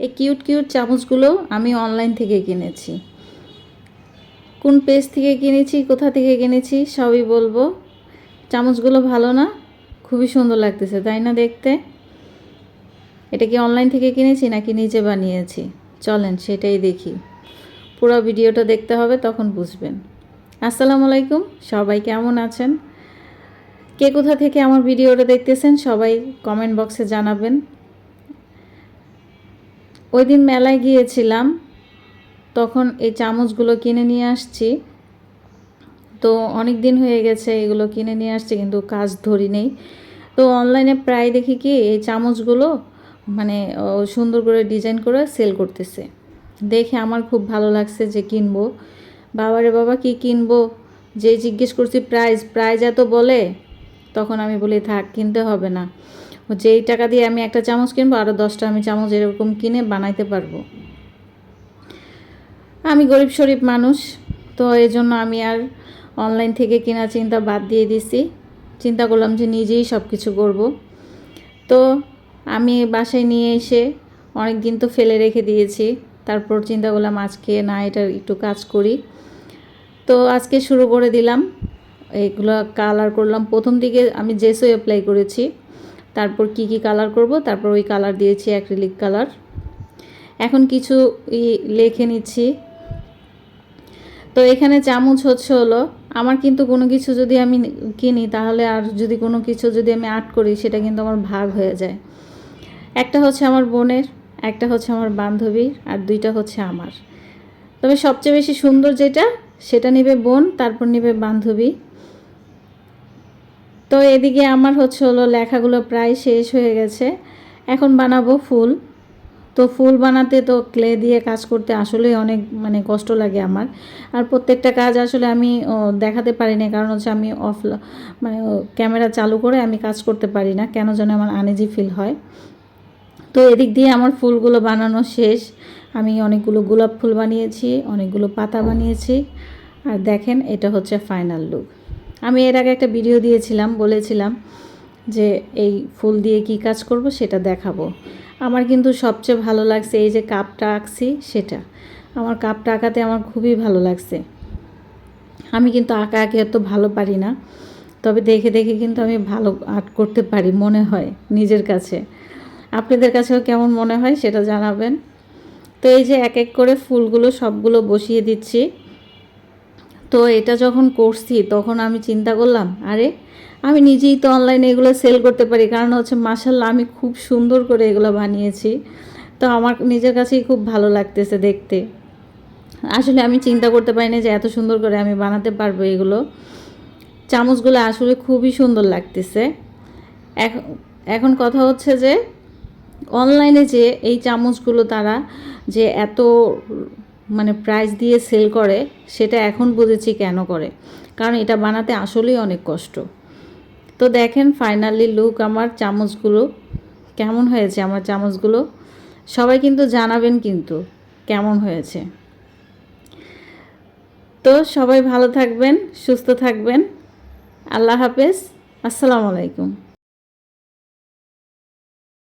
এই cute cute চামচগুলো আমি online থেকে কিনেছি। কোন পেজ থেকে কিনেছি, কোথা থেকে কিনেছি, সবই বলব। চামচগুলো ভালো না, খুবই সুন্দর লাগতেছে, তাই না দেখতে? এটা কি অনলাইন থেকে কিনেছি নাকি নিজে বানিয়েছি? চলেন সেটাই দেখি। পুরো ভিডিওটা দেখতে হবে, তখন বুঝবেন। আসসালামু আলাইকুম, সবাই কেমন আছেন? কে কোথা থেকে আমার ভিডিওটা দেখতেছেন, সবাই কমেন্ট বক্সে জানাবেন। ওই দিন মেলায় গিয়েছিলাম, তখন এই চামচগুলো কিনে নিয়ে আসছি। তো অনেক দিন হয়ে গেছে এগুলো কিনে নিয়ে আসছি, কিন্তু কাজ ধরি নেই। তো অনলাইনে প্রায় দেখি কি, এই চামচগুলো মানে সুন্দর করে ডিজাইন করে সেল করতেছে। দেখে আমার খুব ভালো লাগছে যে কিনবো। বাবারে বাবা, কি কিনবো? যে জিজ্ঞেস করছি প্রাইস প্রাইস এত বলে? তখন আমি বলি, থাক, কিনতে হবে না। যেই টাকা দিয়ে আমি একটা চামচ কিনবো আরও দশটা আমি চামচ এরকম কিনে বানাইতে পারব। আমি গরিব শরীফ মানুষ, তো এই জন্য আমি আর অনলাইন থেকে কেনা চিন্তা বাদ দিয়ে দিছি। চিন্তা করলাম যে নিজেই সব কিছু করব। তো আমি বাসায় নিয়ে এসে অনেক দিন তো ফেলে রেখে দিয়েছি। তারপর চিন্তা করলাম আজকে না এটা একটু কাজ করি। তো আজকে শুরু করে দিলাম। এইগুলো কালার করলাম। প্রথম দিকে আমি জেসও অ্যাপ্লাই করেছি। তারপর কি কি কালার করব? তারপর ওই কালার দিয়েছি অ্যাক্রিলিক কালার এখন কিছু লিখে নিচ্ছি। তো এখানে চামচ হচ্ছে হলো, আমার কিন্তু কোনো কিছু যদি আমি কিনি, তাহলে আর যদি কোনো কিছু যদি আমি আর্ট করি, সেটা কিন্তু আমার ভাগ হয়ে যায়। একটা হচ্ছে আমার বোনের, একটা হচ্ছে আমার বান্ধবীর, আর দুইটা হচ্ছে আমার। তবে সবচেয়ে বেশি সুন্দর যেটা, সেটা নেবে বোন, তারপর নেবে বান্ধবী। তো এদিকে আমার হচ্ছে হলো লেখাগুলো প্রায় শেষ হয়ে গেছে। এখন বানাবো ফুল। তো ফুল বানাতে তো ক্লে দিয়ে কাজ করতে আসলেই অনেক মানে কষ্ট লাগে আমার। আর প্রত্যেকটা কাজ আসলে আমি দেখাতে পারি না। কারণ হচ্ছে আমি অফ মানে ক্যামেরা চালু করে আমি কাজ করতে পারি না। কেন যেন আমার আনেজি ফিল হয়। তো এদিক দিয়ে আমার ফুলগুলো বানানো শেষ। আমি অনেকগুলো গোলাপ ফুল বানিয়েছি, অনেকগুলো পাতা বানিয়েছি। আর দেখেন, এটা হচ্ছে ফাইনাল লুক আমি এর আগে একটা ভিডিও দিয়েছিলাম, বলেছিলাম যে এই ফুল দিয়ে কি কাজ করব সেটা দেখাবো। আমার কিন্তু সবচেয়ে ভালো লাগছে এই যে কাপটা আঁকছি সেটা। আমার কাপটা আঁকাতে আমার খুবই ভালো লাগছে। আমি কিন্তু আঁকা আঁকি এত ভালো পারি না, তবে দেখে দেখে কিন্তু আমি ভালো আর্ট করতে পারি মনে হয় নিজের কাছে। আপনাদের কাছেও কেমন মনে হয় সেটা জানাবেন। তো এই যে এক এক করে ফুলগুলো সবগুলো বসিয়ে দিচ্ছি। তো এটা যখন করছি, তখন আমি চিন্তা করলাম, আরে, আমি নিজেই তো অনলাইনে এগুলো সেল করতে পারি। কারণ হচ্ছে মাসাল্লাহ আমি খুব সুন্দর করে এগুলো বানিয়েছি। তো আমার নিজের কাছেই খুব ভালো লাগতেছে দেখতে। আসলে আমি চিন্তা করতে পারিনি যে এত সুন্দর করে আমি বানাতে পারব এগুলো। চামচগুলো আসলে খুবই সুন্দর লাগতেছে। এখন এখন কথা হচ্ছে যে অনলাইনে যে এই চামচগুলো তারা যে এত মানে প্রাইস দিয়ে সেল করে, সেটা এখন বুঝেছি কেন করে? কারণ এটা বানাতে আসলেই অনেক কষ্ট। তো দেখেন ফাইনালি লুক আমার চামচগুলো কেমন হয়েছে, আমার চামচগুলো? সবাই কিন্তু জানাবেন কিন্তু কেমন হয়েছে। তো সবাই ভালো থাকবেন, সুস্থ থাকবেন। আল্লাহ হাফেজ, আসসালামু আলাইকুম।